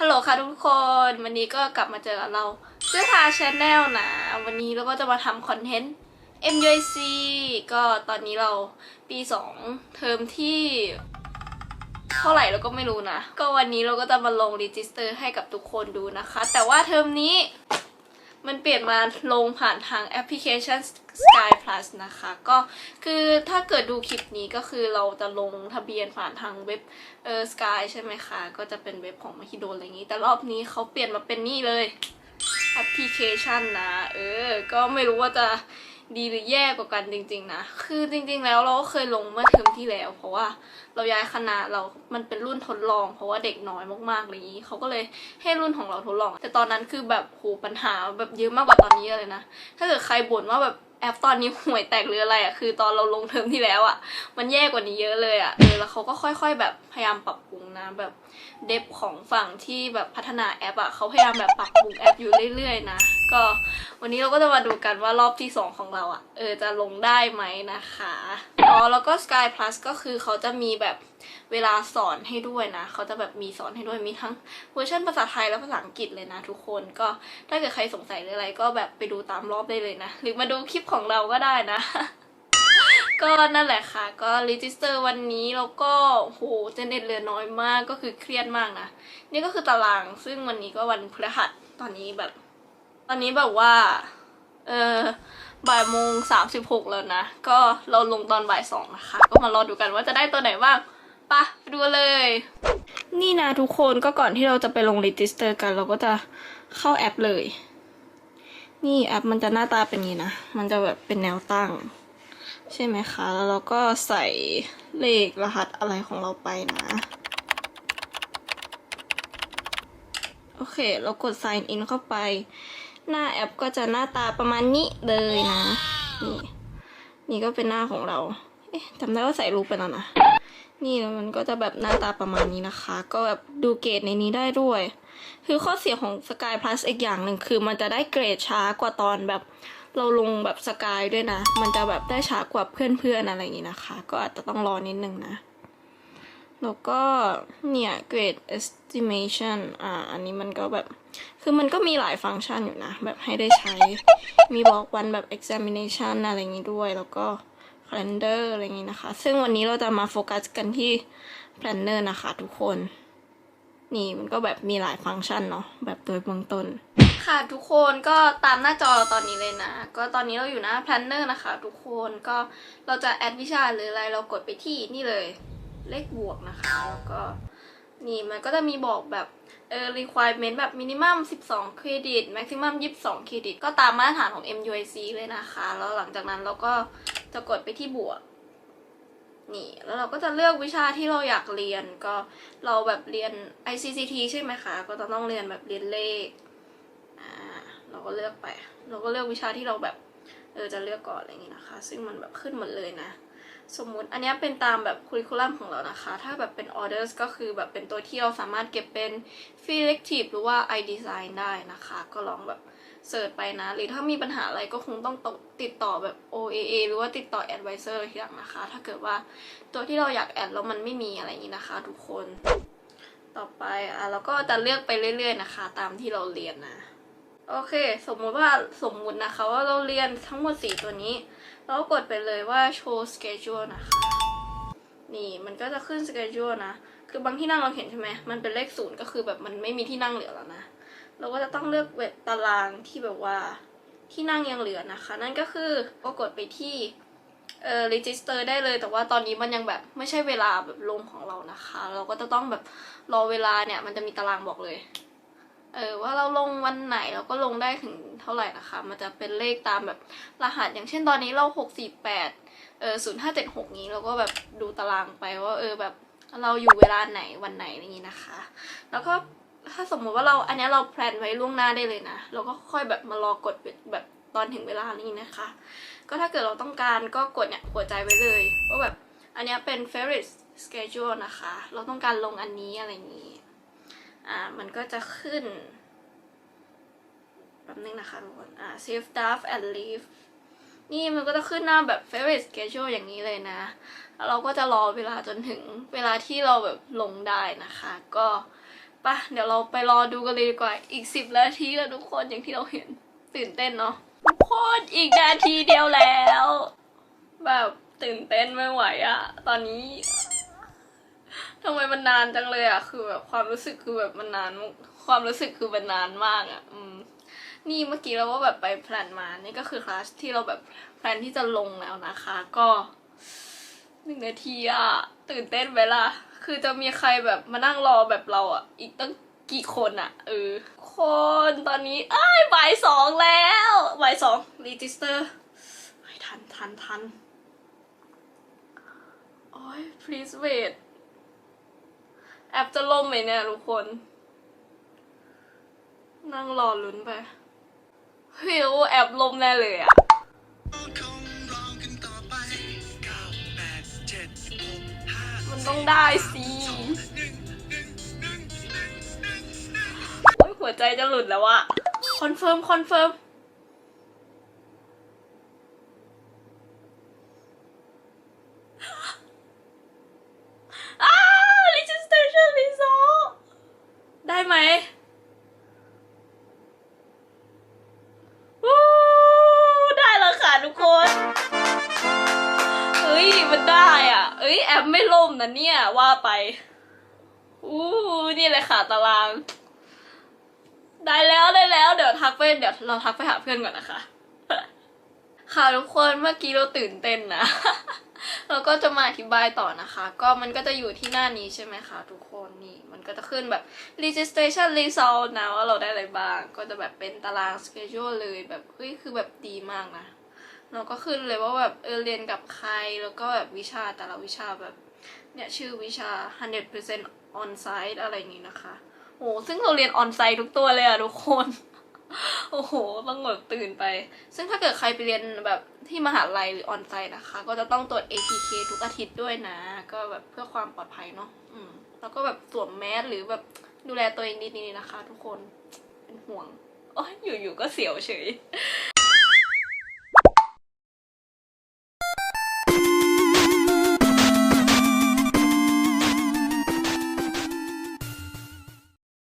ฮัลโหลค่ะทุกคนวันนี้ก็กลับมาเจอกับเราเสื้อทาชาแนลนะ วันนี้เราก็จะมาทำคอนเทนต์ MJC ก็ตอนนี้เราปี 2 เทอมที่ เท่าไหร่เราก็ไม่รู้นะ ก็วันนี้เราก็จะมาลงรีจิสเตอร์ให้กับทุกคนดูนะคะ แต่ว่าเทอมนี้ มันเปลี่ยนมาลงผ่านทางแอปพลิเคชัน Sky Plus นะคะ ก็คือถ้าเกิดดูคลิปนี้ก็คือเราจะลงทะเบียนผ่านทางเว็บเออ Sky ใช่ไหมคะ ก็จะเป็นเว็บของมหิดลอะไรอย่างนี้ แต่รอบนี้เขาเปลี่ยนมาเป็นนี่เลยแอปพลิเคชันนะ เออ ก็ไม่รู้ว่าจะ ดีหรือแย่กว่ากันจริง ๆ นะ คือจริง ๆ แล้วเราก็เคยลงเมื่อเทอมที่แล้ว เพราะว่าเราย้ายคณะเรา มันเป็นรุ่นทดลอง เพราะว่าเด็กน้อยมากๆอะไรอย่างนี้เขาก็เลยให้รุ่นของเราทดลอง แต่ตอนนั้นคือแบบโหปัญหาแบบเยอะมากกว่าตอนนี้เลยนะ ถ้าเกิดใครบ่นว่าแบบ แอปตอนนี้ห่วยแตกหรืออะไรอะคือตอนเราลงเทอมที่แล้วอะมันแย่กว่านี้เยอะเลยอะเออแล้วเขาก็ค่อย ๆ แบบพยายามปรับปรุงนะแบบเดฟของฝั่งที่แบบพัฒนาแอปอะเขาพยายามแบบปรับปรุงแอปอยู่เรื่อยๆนะก็วันนี้เราก็จะมาดูกันว่ารอบที่ 2 ของเราอะเออจะลงได้ไหมนะคะอ๋อแล้วก็ Sky Plus ก็คือเขาจะมีแบบเวลาสอนให้ด้วยนะ เขาจะแบบมีสอนให้ด้วยมีทั้งเวอร์ชันภาษาไทยและภาษาอังกฤษเลยนะทุกคนก็ถ้าเกิดใครสงสัยหรืออะไรก็แบบไปดูตามรอบได้เลยนะ หรือมาดูคลิปของเราก็ได้นะ ก็นั่นแหละค่ะ ก็รีจิสเตอร์วันนี้แล้วก็โหเจเน็ตเหลือน้อยมากก็คือเครียดมากนะ นี่ก็คือตารางซึ่งวันนี้ก็วันพฤหัสตอนนี้แบบ ตอนนี้แบบว่า เออบ่ายโมงสามสิบหกแล้วนะ ก็เราลงตอนบ่ายสองนะคะ ก็มารอดูกันว่าจะได้ตัวไหนบ้างไปะไปดูเลย นี่นะทุกคนก็ก่อนที่เราจะไปลงรีจิสเตอร์กัน เราก็จะเข้าแอปเลย นี่แอปมันจะหน้าตาเป็นงนี้นะ มันจะแบบเป็นแนวตั้ง ใช่ไหมคะ แล้วเราก็ใส่เลขรหัสอะไรของเราไปนะ โอเค เรากด sign in เข้าไป หน้าแอปก็จะหน้าตาประมาณนี้เลยนะ นี่ นี่ก็เป็นหน้าของเรา เอ๊ะจำได้ว่าใส่รูปไปแล้วนะ นี่แล้วมันก็จะแบบหน้าตาประมาณนี้นะคะ ก็แบบดูเกรดในนี้ได้ด้วย คือข้อเสียของ Sky Plus อีกอย่างหนึ่งคือมันจะได้เกรดช้ากว่าตอนแบบเราลงแบบสกายด้วยนะ มันจะแบบได้ช้ากว่าเพื่อนๆอะไรอย่างนี้นะคะ ก็อาจจะต้องรอนิดนึงนะ แล้วก็เนี่ย grade estimation อ่า อันนี้มันก็แบบ คือมันก็มีหลายฟังก์ชันอยู่นะ แบบให้ได้ใช้ มีบอกวันแบบ examination อะไรอย่างนี้ด้วย แล้วก็ calendar อะไรอย่างนี้นะคะ ซึ่งวันนี้เราจะมาโฟกัสกันที่ planner นะคะทุกคน นี่มันก็แบบมีหลายฟังก์ชันเนาะแบบโดยเบื้องต้น ค่ะทุกคนก็ตามหน้าจอเราตอนนี้เลยนะ ก็ตอนนี้เราอยู่หน้า planner นะคะทุกคนก็เราจะแอดวิชาหรืออะไรเรากดไปที่นี่เลยเลขบวกนะคะ แล้วก็นี่มันก็จะมีบอกแบบเออ requirement แบบ minimum 12 เครดิต maximum 22 เครดิต ก็ตามมาตรฐานของ MUIC เลยนะคะ แล้วหลังจากนั้นเราก็ จะกดไปที่บวก นี่ แล้วเราก็จะเลือกวิชาที่เราอยากเรียนก็เราแบบเรียน ICCT ใช่ไหมคะ ก็จะต้องเรียนแบบเรียนเลขอ่าเราก็เลือกไป เราก็เลือกวิชาที่เราแบบเออจะเลือกก่อนอะไรอย่างนี้นะคะ ซึ่งมันแบบขึ้นหมดเลยนะ สมมุติอันนี้เป็นตามแบบคุริคูลัมของเรานะคะ ถ้าแบบเป็น orders ก็คือแบบเป็นตัวที่เราสามารถเก็บเป็น f e l e c t i v e หรือว่า iDesign ได้นะคะ ก็ลองแบบ เสิร์ชไปนะ หรือถ้ามีปัญหาอะไรก็คงต้องติดต่อแบบ OAA หรือว่าติดต่อ advisor ทีหลังนะคะ ถ้าเกิดว่าตัวที่เราอยากแอดแล้วมันไม่มีอะไรอย่างนี้นะคะ ทุกคน ต่อไปอะเราก็จะเลือกไปเรื่อย ๆ นะคะ ตามที่เราเรียนนะ โอเค สมมุติว่าสมมุตินะคะว่าเราเรียนทั้งหมด 4 ตัวนี้ เราก็กดไปเลยว่า show schedule นะคะ นี่มันก็จะขึ้น schedule นะ คือบางที่นั่งเราเห็นใช่ไหมมันเป็นเลขศูนย์ก็คือแบบมันไม่มีที่นั่งเหลือแล้วนะ เราก็จะต้องเลือกเว็บตารางที่แบบว่าที่นั่งยังเหลือนะคะ นั่นก็คือก็กดไปที่เอ่อ register ได้เลย แต่ว่าตอนนี้มันยังแบบไม่ใช่เวลาแบบลงของเรานะคะ เราก็จะต้องแบบรอเวลาเนี่ยมันจะมีตารางบอกเลย เออว่าเราลงวันไหนเราก็ลงได้ถึงเท่าไหร่นะคะ มันจะเป็นเลขตามแบบรหัส อย่างเช่นตอนนี้เราหกสี่แปดเออศูนย์ห้าเจ็ดหกนี้เราก็แบบดูตารางไปว่าเออแบบเราอยู่เวลาไหนวันไหนอย่างนี้นะคะ แล้วก็ ถ้าสมมติว่าเราอันนี้เราแพลนไว้ล่วงหน้าได้เลยนะ เราก็ค่อยแบบมารอกดแบบตอนถึงเวลานี้นะคะ ก็ถ้าเกิดเราต้องการก็กดเนี่ยหัวใจไว้เลยว่าแบบอันนี้เป็น favorite schedule นะคะ เราต้องการลงอันนี้อะไรอย่างนี้ อ่า มันก็จะขึ้นแป๊บนึงนะคะทุกคน อ่า save draft and leave นี่มันก็จะขึ้นหน้าแบบ favorite schedule อย่างนี้เลยนะแล้วเราก็จะรอเวลาจนถึงเวลาที่เราแบบลงได้นะคะ ก็ ปะเดี๋ยวเราไปรอดูกันเลยดีกว่า อีกสิบนาทีแล้วทุกคนอย่างที่เราเห็นตื่นเต้นเนาะทุกคนอีกนาทีเดียวแล้ว แบบตื่นเต้นไม่ไหวอะตอนนี้ทำไมมันนานจังเลยอะคือแบบความรู้สึกคือแบบมันนาน ความรู้สึกคือมันนานมากอะอืมนี่เมื่อกี้เราก็แบบไปแพลนมา นี่ก็คือคลาสที่เราแบบแพลนที่จะลงแล้วนะคะ ก็หนึ่งนาทีอะตื่นเต้นไปละ คือจะมีใครแบบมานั่งรอแบบเราอะอีกตั้งกี่คนอะเออ คนตอนนี้อ้ยบ่ายสองแล้วบ่ายสองรีจิสเตอร์ไม่ทันทันทันโอ้ย please wait แอปจะล่มไหมเนี่ยทุกคน นั่งรอลุ้นไปเฮ้ยแอบลมแน่เลยอะ มันต้องได้สิโอ้ยหัวใจจะหลุดแล้วอะคอนเฟิร์มคอนเฟิร์ม เอ้ยแอปไม่ล่มนะเนี่ยว่าไป อู้นี่เลยค่ะตาราง ได้แล้วได้แล้วเดี๋ยวทักไปเดี๋ยวเราทักไปหาเพื่อนก่อนนะคะ ค่ะทุกคนเมื่อกี้เราตื่นเต้นนะเราก็จะมาอธิบายต่อนะคะ ก็มันก็จะอยู่ที่หน้านี้ใช่ไหมคะทุกคนนี่มันก็จะขึ้นแบบ registration result นะว่าเราได้อะไรบ้าง ก็จะแบบเป็นตาราง schedule เลยแบบเฮ้ยคือแบบดีมากนะ เราก็ขึ้นเลยว่าแบบเออเรียนกับใครแล้วก็แบบวิชาแต่ละวิชาแบบ เนี่ยชื่อวิชา 100% on site อะไรอย่างนี้นะคะโอ้ซึ่งเราเรียน on site ทุกตัวเลยอะทุกคน โอ้โหต้องแบบตื่นไป ซึ่งถ้าเกิดใครไปเรียนแบบที่มหาลัยหรือ on site นะคะ ก็จะต้องตรวจ ATK ทุกอาทิตย์ด้วยนะ ก็แบบเพื่อความปลอดภัยเนาะอืมแล้วก็แบบสวมแมสหรือแบบดูแลตัวเองดีๆนะคะ ทุกคนเป็นห่วงโอ้ยอยู่ๆก็เสียวเฉย